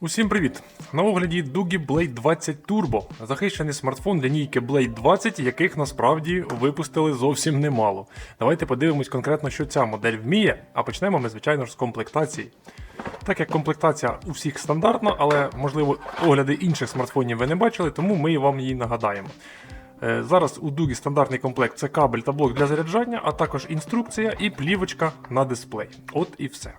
Усім привіт! На огляді Doogie Blade 20 Turbo. Захищений смартфон лінійки Blade 20, яких насправді випустили зовсім немало. Давайте подивимось конкретно, що ця модель вміє, а почнемо ми, звичайно ж, з комплектації. Так як комплектація у всіх стандартна, але можливо огляди інших смартфонів ви не бачили, тому ми вам її нагадаємо. Е, Зараз у Дугі стандартний комплект це кабель та блок для заряджання, а також інструкція і плівочка на дисплей. От і все.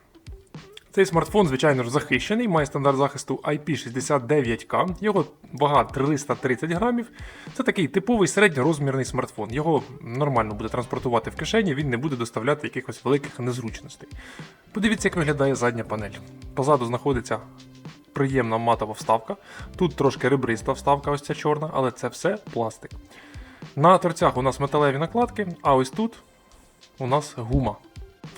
Цей смартфон, звичайно ж, захищений, має стандарт захисту IP69K, його вага 330 грамів. Це такий типовий середньорозмірний смартфон. Його нормально буде транспортувати в кишені, він не буде доставляти якихось великих незручностей. Подивіться, як виглядає задня панель. Позаду знаходиться приємна матова вставка. Тут трошки ребриста вставка, ось ця чорна, але це все пластик. На торцях у нас металеві накладки, а ось тут у нас гума.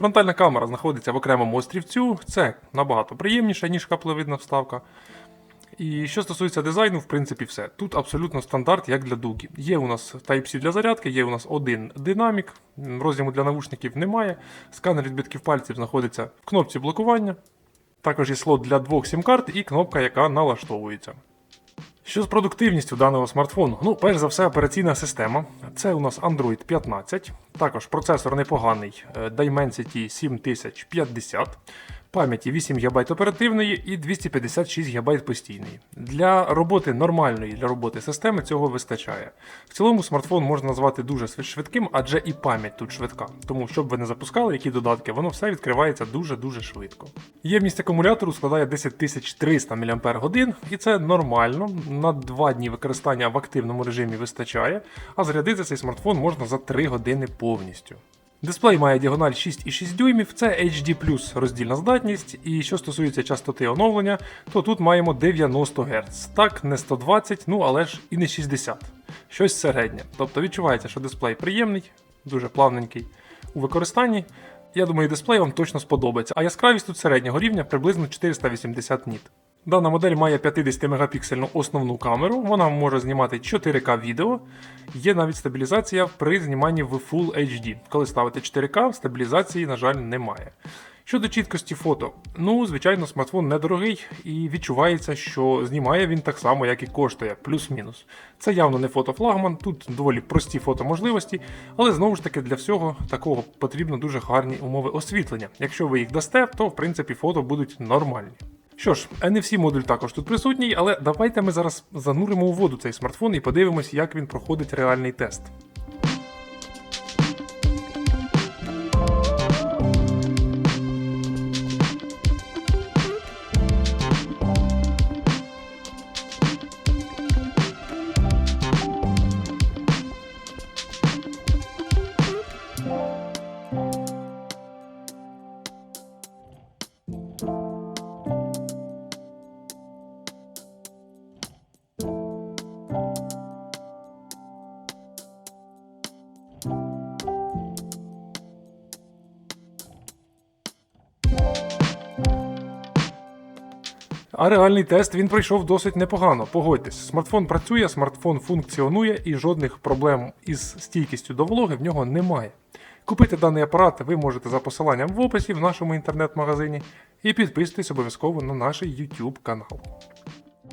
Фронтальна камера знаходиться в окремому острівцю. Це набагато приємніше, ніж каплевидна вставка. І що стосується дизайну, в принципі, все. Тут абсолютно стандарт, як для дуги. Є у нас Type-C для зарядки, є у нас один динамік, роз'єму для навушників немає. Сканер відбитків пальців знаходиться в кнопці блокування. Також є слот для двох сім-карт і кнопка, яка налаштовується. Що з продуктивністю даного смартфону? Ну, перш за все, операційна система. Це у нас Android 15. Також процесор непоганий е, Dimensity 7050. Пам'яті 8 ГБ оперативної і 256 ГБ постійної. Для роботи нормальної для роботи системи цього вистачає. В цілому смартфон можна назвати дуже швидким, адже і пам'ять тут швидка. Тому, щоб ви не запускали які додатки, воно все відкривається дуже-дуже швидко. Ємність акумулятору складає 10300 мАч, і це нормально. На 2 дні використання в активному режимі вистачає, а зарядити цей смартфон можна за 3 години повністю. Дисплей має діагональ 6,6 дюймів, це HD роздільна здатність. І що стосується частоти оновлення, то тут маємо 90 Гц. Так, не 120, ну але ж і не 60. Щось середнє. Тобто відчувається, що дисплей приємний, дуже плавненький у використанні. Я думаю, дисплей вам точно сподобається. А яскравість тут середнього рівня приблизно 480 ніт. Дана модель має 50 мегапіксельну основну камеру, вона може знімати 4К відео. Є навіть стабілізація при зніманні в Full HD. Коли ставите 4К, стабілізації, на жаль, немає. Щодо чіткості фото, ну, звичайно, смартфон недорогий і відчувається, що знімає він так само, як і коштує, плюс-мінус. Це явно не фотофлагман, тут доволі прості фотоможливості, але знову ж таки для всього такого потрібно дуже гарні умови освітлення. Якщо ви їх дасте, то в принципі фото будуть нормальні. Що ж, NFC модуль також тут присутній, але давайте ми зараз зануримо у воду цей смартфон і подивимось, як він проходить реальний тест. А реальний тест він пройшов досить непогано. Погодьтесь, смартфон працює, смартфон функціонує і жодних проблем із стійкістю до вологи в нього немає. Купити даний апарат ви можете за посиланням в описі в нашому інтернет-магазині і підписуйтесь обов'язково на наш YouTube канал.